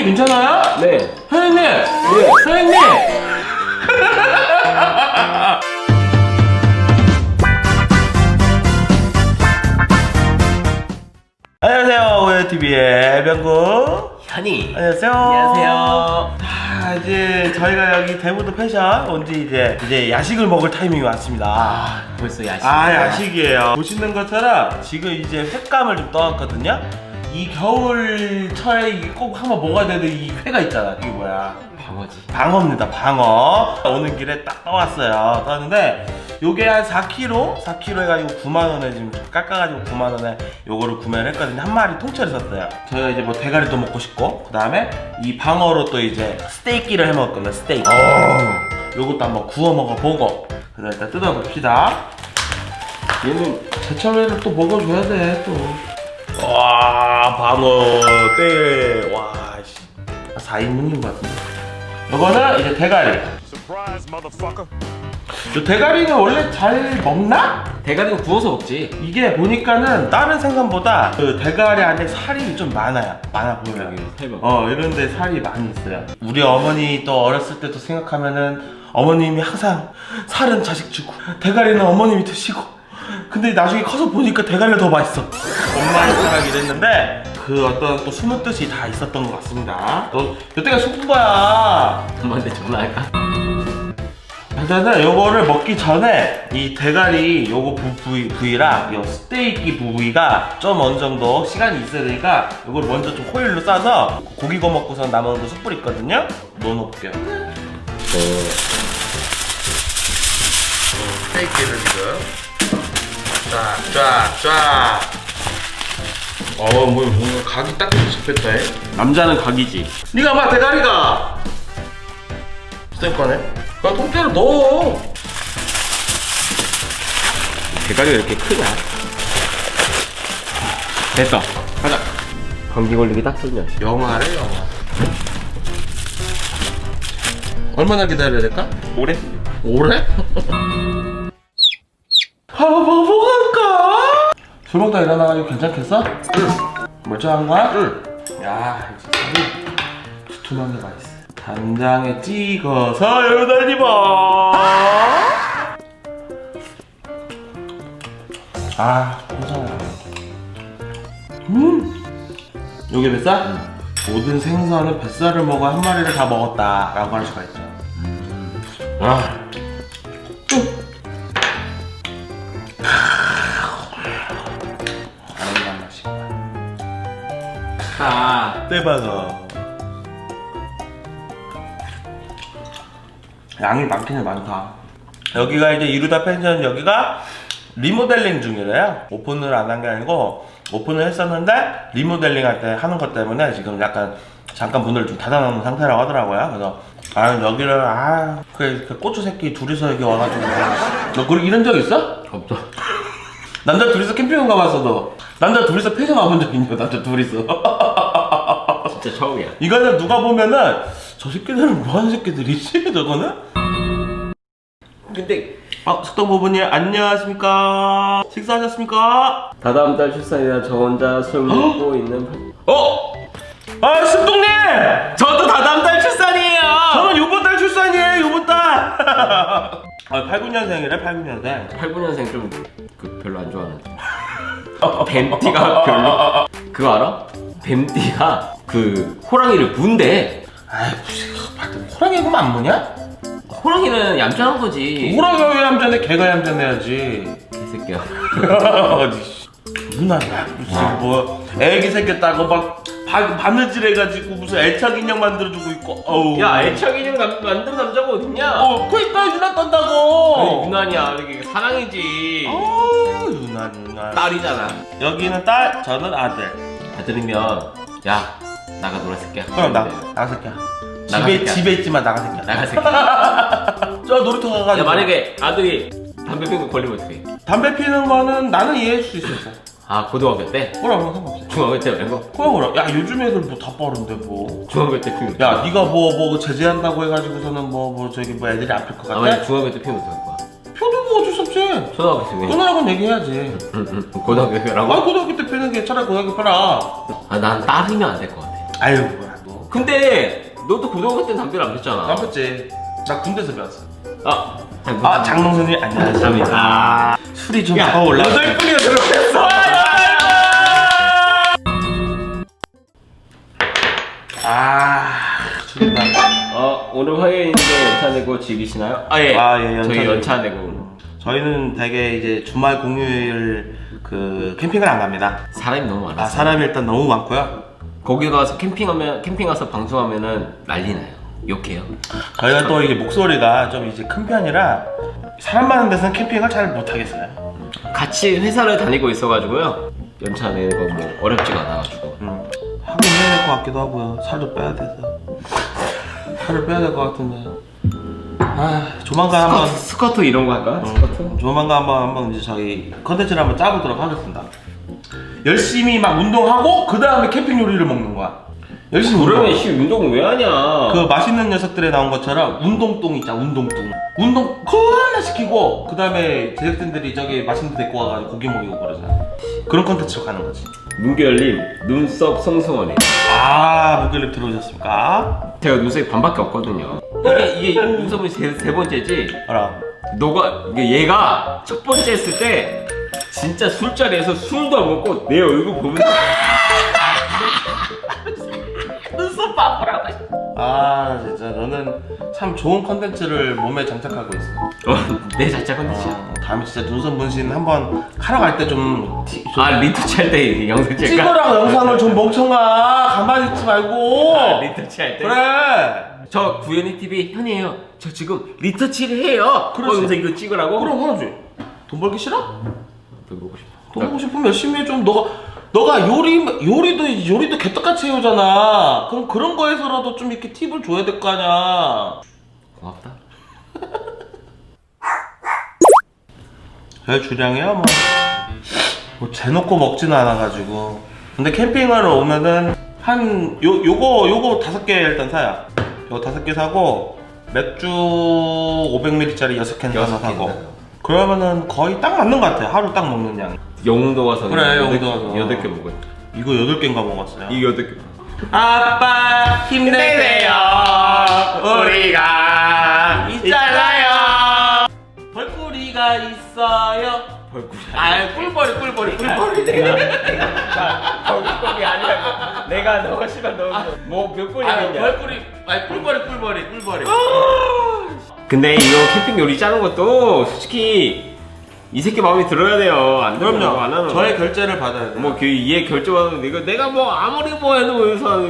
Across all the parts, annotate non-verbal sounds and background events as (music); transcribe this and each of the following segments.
혜연이 괜찮아요? 네. 혜연이! 네. 혜연이! 안녕하세요 오해TV의 병구 현이. 안녕하세요 안녕하세요. 아 이제 저희가 여기 대부도 펜션 온지 이제 이제 야식을 먹을 타이밍이 왔습니다 아, 벌써 야식. 아 야식이에요 보시는 것처럼 지금 이제 횟감을 좀 떠왔거든요 이 겨울철에 이게 꼭 한번 먹어야 되는 이 회가 있잖아. 이게 뭐야? 방어지. 방어입니다. 방어. 오는 길에 딱 떠왔어요. 떠왔는데 요게 한 4kg 4kg 해가지고 9만원에 지금 깎아가지고 9만원에 요거를 구매를 했거든요. 한 마리 통째로 샀어요. 저희가 이제 뭐 대가리도 먹고 싶고 그 다음에 이 방어로 또 이제 스테이키를 해 먹을 겁니다 스테이키. 요것도 한번 구워 먹어보고 그다음 일단 뜯어봅시다. 얘는 제철회를 또 먹어줘야 돼 또 와 방어 떼와 씨. 4인분인 것 같은데 요거는 이제 대가리. 요 대가리는 원래 잘 먹나? 대가리는 구워서 먹지. 이게 보니까는 다른 생선보다 그 대가리 안에 살이 좀 많아요 많아 보여요 살만. 어 이런데 살이 많이 있어요 우리 어머니 또 어렸을 때도 생각하면은 어머님이 항상 살은 자식 주고 대가리는 어머님이 드시고 근데 나중에 커서 보니까 대가리가 더 맛있어. 엄마의 생각이 이랬는데 그 어떤 또 숨은 뜻이 다 있었던 것 같습니다. 너 여태가 거야. 엄마한테 전화할까? 일단은 요거를 먹기 전에 이 대가리 요거 부, 부위, 부위랑 요 스테이키 부위가 좀 어느 정도 시간이 있어야 되니까 요걸 먼저 좀 호일로 싸서 고기 구워 먹고서 남은 거 숯불 있거든요. 넣어놓을게요. 스테이키를 지금 쫙쫙쫙 어, 뭐, 뭔가 각이 딱 잡혔다, 해. 남자는 각이지. 네가 봐, 대가리가! 쌤 거네? 그냥 통째로 넣어! 대가리가 이렇게 크냐? 됐어. 가자. 감기 걸리기 딱 좋냐. 영화래, 영화. 얼마나 기다려야 될까? 오래? 오래? (laughs) 아, 뭐? 술 먹다 일어나가지고 괜찮겠어? 응. 멀쩡한 거야? 응. 야, 진짜 두툼한 게 맛있어. 간장에 찍어서 요달리버. 아, 괜찮아. 음. 요게 뱃살? 모든 생선은 뱃살을 먹어 한 마리를 다 먹었다라고 할 수가 있죠. 아. 맛이구나. 아. 대박어. 양이 많기는 많다. 여기가 이제 이루다 펜션 여기가 리모델링 중이래요. 오픈을 안 한 게 아니고 오픈을 했었는데 리모델링 할 때 하는 것 때문에 지금 약간 잠깐 문을 좀 닫아놓은 상태라고 하더라고요. 그래서 아 여기를 아그 그 고추 새끼 둘이서 여기 와가지고 너 그런 이런 적 있어? 없어. 남자 둘이서 캠핑 가봤어 너. 남자 둘이서 펜션 가본 적 있냐? 남자 둘이서. (laughs) 진짜 처음이야. 이거는 누가 보면은 저 새끼들은 뭐 하는 새끼들이지? (laughs) 저거는? 근데 아 숙덕 부부님 안녕하십니까? 식사하셨습니까? 다다음 달 출산이라 저 혼자 술 먹고 있는 어? 아 숙덕님! 저도 다다음 달 출산이에요. 저는 요번 달 출산이에요 요번 달! (laughs) 아 89년생이래 89년생 89년생 좀 그 별로 안 좋아하는. 뱀띠가 (laughs) 별로. 그거 알아? 뱀띠가 그 호랑이를 문대. 아이 무슨 봤더니 호랑이 그만 안 보냐? 호랑이는 얌전한 거지. 호랑이가 왜 얌전해 걔가 얌전해야지 개새끼야. (laughs) 어디 씨. 누나 야 무슨 뭐 애기 생겼다고 막 바, 바느질 해가지고 무슨 애착 인형 만들어주고 있고 어우 야 애착 인형 남- 만든 남자가 어딨냐? 어 그니까 유나 떤다고 아니, 유난이야. 이게 사랑이지. 어 유나 유나 딸이잖아. 여기는 딸 저는 아들 아들이면 야 나가 놀아 새끼야. 그럼 나 나가 새끼야 나가 집에 새끼야. 집에 있지만 나가 새끼야 나가 새끼야. 저 놀이터 가가지고 야 만약에 아들이 담배 피우고 걸리면 어떡해? 담배 피는 거는 나는 이해할 수 있었어 아 고등학교 때? 그럼 상관없어 중학교 때 말고? 그럼 그럼 야 요즘 애들 뭐 다 빠른데 뭐야 중학교 때 피우면 네가 뭐 뭐 제재한다고 해가지고서는 뭐 뭐 저기 뭐 애들이 안필것아 같아? 만약 중학교 때 피우면 어떡할 거야? 표도 뭐 어쩔 수 없지 초등학교 때 왜? 끊으라고는 얘기해야지 응, 응. 고등학교 때라고? 아 고등학교 때 피는 게 차라리 고등학교 빼라 아난 딸이면 안 될 것 같아 아유 뭐야 너 근데 너도 고등학교 때 담배를 안 폈잖아. 나쁘지. 나 군대에서 배웠어. 아, 아 장동선님 안녕하십니까. 아, 술이 좀 더 올라. 여덟 분이나 들어 아 죽겠다. 어, 오늘 화요일인데 연차 내고 즐기시나요? 아 예. 아, 예, 연차 저희 내고. 연차 내고 저희는 대개 이제 주말 공휴일 그 캠핑을 안 갑니다. 사람이 너무 많아. 아 사람이 일단 너무 많고요. 거기 가서 캠핑하면 캠핑 가서 방송하면은 난리 나요. 욕해요. 저희가 또 이게 목소리가 좀 이제 큰 편이라 사람 많은 데서는 캠핑을 잘 못하겠어요. 같이 회사를 다니고 있어가지고요. 연차 내는 거 뭐 어렵지가 않아가지고. 해야 될 것 같기도 하고요. 살도 빼야 돼서 살을 빼야 될 것 같은데. 아 조만간 한번 스커트, 스커트 이런 거 할까? 스커트? 조만간 한번 한번 이제 저희 컨텐츠를 한번 짜보도록 하겠습니다. 열심히 막 운동하고 그 다음에 캠핑 요리를 먹는 거야. 열심히 그러면. 씨 운동 왜 하냐? 그 맛있는 녀석들에 나온 것처럼 운동똥 있잖아 운동똥. 운동 겁나 시키고 그 다음에 제작진들이 저기 맛있는 데 데리고 와가지고 고기 먹이고 그러잖아. 그런 컨텐츠로 가는 거지. 문결님 눈썹 성성원이. 아 무결립 들어오셨습니까? 제가 눈썹이 반밖에 없거든요. 이게 이게 눈썹이 세, 세 번째지. 알아. 너가 이게 얘가 첫 번째 했을 때 진짜 술자리에서 술도 안 먹고 내 얼굴 보면서 아 진짜 너는 참 좋은 컨텐츠를 몸에 장착하고 있어. 어, (laughs) 내 자체 컨디션. 어, 다음에 진짜 눈썹 문신 한번 하러 갈 때좀 아 리터치 할 때 영상 찍을까? 찍어라 영상을 좀 멍청아 가만히 있지 말고 아, 리터치 할 때. 그래 저 구현이 TV 현이에요. 저 지금 리터치를 해요. 그렇지. 그러면서 이거 찍으라고? 그럼 하지 돈 벌기 싫어? 돈 보고 싶어. 돈 벌고 싶으면 열심히 해 좀 너가 너가 요리 요리도 요리도 개떡같이 해오잖아. 그럼 그런 거에서라도 좀 이렇게 팁을 줘야 될 거 아니야. 고맙다. 별 주량이야 뭐, 뭐 재놓고 먹지는 않아가지고. 근데 캠핑을 오면은 한 요 요거 요거 다섯 개 일단 사야. 요거 다섯 개 사고 맥주 500ml짜리 여섯 캔 사서 여섯 캔 사고. 그러면은 거의 딱 맞는 것 같아. 하루 딱 먹는 양 영도 가서 그래, 영도 가서. 여덟 개 먹어요. 이거 여덟 개인가 먹었어요? 이거 여덟 개. 아빠 힘내세요. 우리가 있잖아요. 벌꿀이가 있어요. 벌꿀이 아 꿀벌이 꿀벌이. 꿀벌이. 벌꿀이 아니라 내가 너가 싫어 너뭐몇 아 벌꿀이. 아니 꿀벌이 꿀벌이 꿀벌이. 근데 이거 캠핑 요리 짜는 것도 솔직히 이 새끼 마음에 들어야 돼요. 안 들으면 이거 안 하는 그럼요 저의 결제를 받아야 돼요 뭐얘 결제받으면 내가 내가 뭐 아무리 뭐 해도 여기서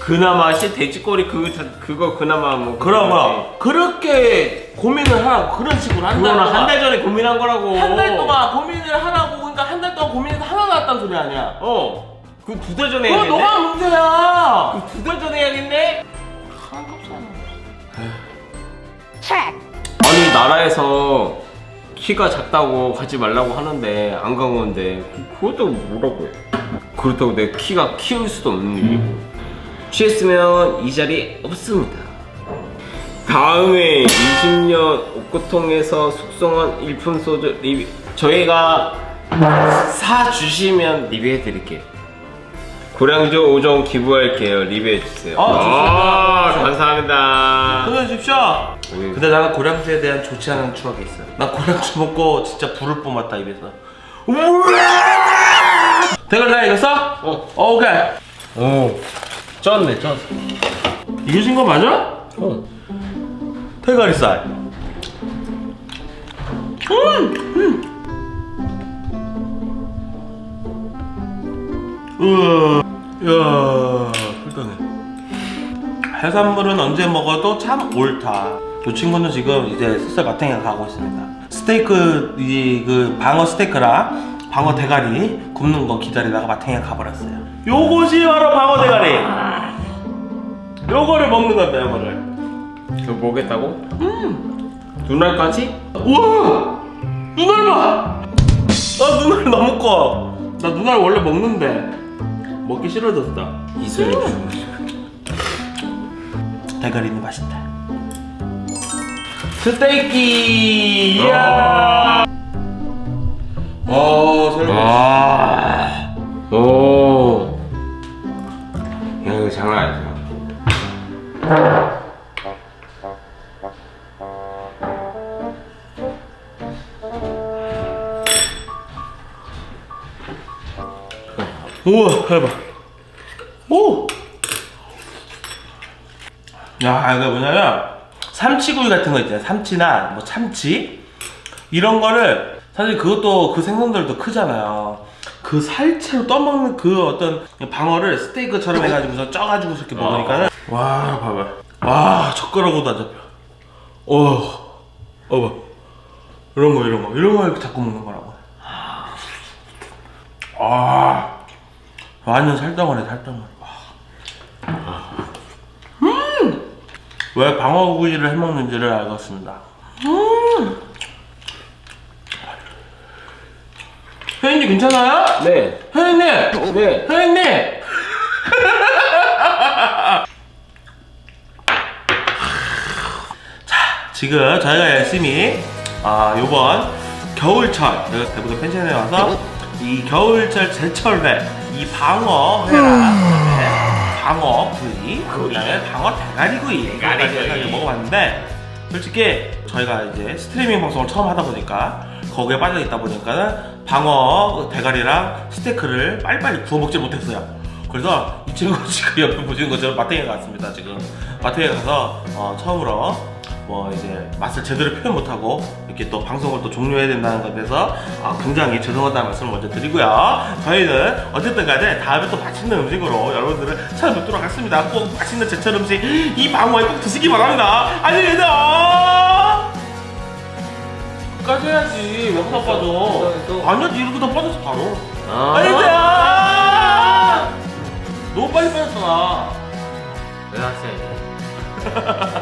그나마 씨 돼지꼬리 그 그거 그나마 뭐 그럼 그럼 그렇게 고민을 하라고 그런 식으로 한 달 그거는 동안 한 달 전에 고민한 거라고. 한 달 동안 고민을 하라고 그러니까 한 달 동안 고민해서 하나 나왔단 소리 아니야 어. 그 두 달 전에 그거 해야겠네. 너가 문제야 두 달 전에 해야겠네. 아니 나라에서 키가 작다고 가지 말라고 하는데 안 가고는데 그것도 뭐라고 해 그렇다고 내 키가 키울 수도 없는 일이고. 취했으면 이 자리 없습니다. 다음에 20년 옥고통에서 숙성한 일품 소주 리뷰 저희가 사 주시면 리뷰해 드릴게요 고량주 5종 기부할게요 리뷰해 주세요 아, 좋습니다. 아, 감사합니다 보내주십시오 음. 근데 나는 고량주에 대한 좋지 않은 추억이 있어. 나 고량주 먹고 진짜 불을 뿜었다 입에서. 나 이거 써? 어. 어, 오케이. 오 쪘네 쪘어 이거신 거 맞아? 어. 대가리살. 음, 음. 우 와, 야, 훌륭해. 해산물은 언제 먹어도 참 옳다. 이 친구는 지금 이제 슬슬 마탱이가 가고 있습니다. 스테이크 이 그 방어 스테이크랑 방어 대가리 굽는 거 기다리다가 마탱이가 가버렸어요. 요것이 바로 방어 대가리. 요거를 먹는 건데 요거를. 이거 뭐겠다고? 음 눈알까지? 우와! 눈알 봐! 나 눈알 너무 커. 나 눈알 원래 먹는데 먹기 싫어졌다. 이슬 (laughs) 대가리는 맛있다. 스테이크! 이야! 어, 설마. 와. 오. 야 이거 장난 아니야. 우와 해봐. 오! 야 이거 뭐냐면 삼치구이 같은 거 있잖아요 삼치나 뭐 참치? 이런 거를 사실 그것도 그 생선들도 크잖아요. 그 살채로 떠먹는 그 어떤 방어를 스테이크처럼 해가지고서 쪄가지고 이렇게 먹으니까는 와 봐봐. 와 젓가락으로도 안 잡혀. 어 어 봐. 이런 거 이런 거. 이런 거 이렇게 자꾸 먹는 거라고. 아 완전 살덩어리 살덩어리 음! 왜 방어구이를 해먹는지를 알겠습니다 음! 혜인님 괜찮아요? 네. 혜인님! 네. 혜인님! (laughs) 자, 지금 저희가 열심히 아, 요번 겨울철 저희가 대부분 펜션에 와서 이 겨울철 제철회 이 방어 회랑 그다음에 방어 구이 그다음에 방어 대가리구이 대가리구이 해서 먹어봤는데 솔직히 저희가 이제 스트리밍 방송을 처음 하다 보니까 거기에 빠져 있다 보니까는 방어 대가리랑 스테이크를 빨리빨리 구워 먹지 못했어요. 그래서 이 친구 (laughs) 지금 옆에 보시는 것처럼 마탱이에 갔습니다. 지금. 마탱이에 가서 어, 처음으로 뭐 이제 맛을 제대로 표현 못하고 이렇게 또 방송을 또 종료해야 된다는 것에 대해서 아, 굉장히 죄송하다는 말씀을 먼저 드리고요. 저희는 어쨌든 간에 다음에 또 맛있는 음식으로 여러분들을 찾아뵙도록 하겠습니다. 꼭 맛있는 제철 음식 이 방어에 꼭 드시기 바랍니다. 안녕히 계세요. 끝까지 해야지. 왜 하다 빠져? 아니야, 이러고 다 빠졌어, 바로. 아. 아니야! 너무 빨리 빠졌잖아. 왜 하세요? (laughs)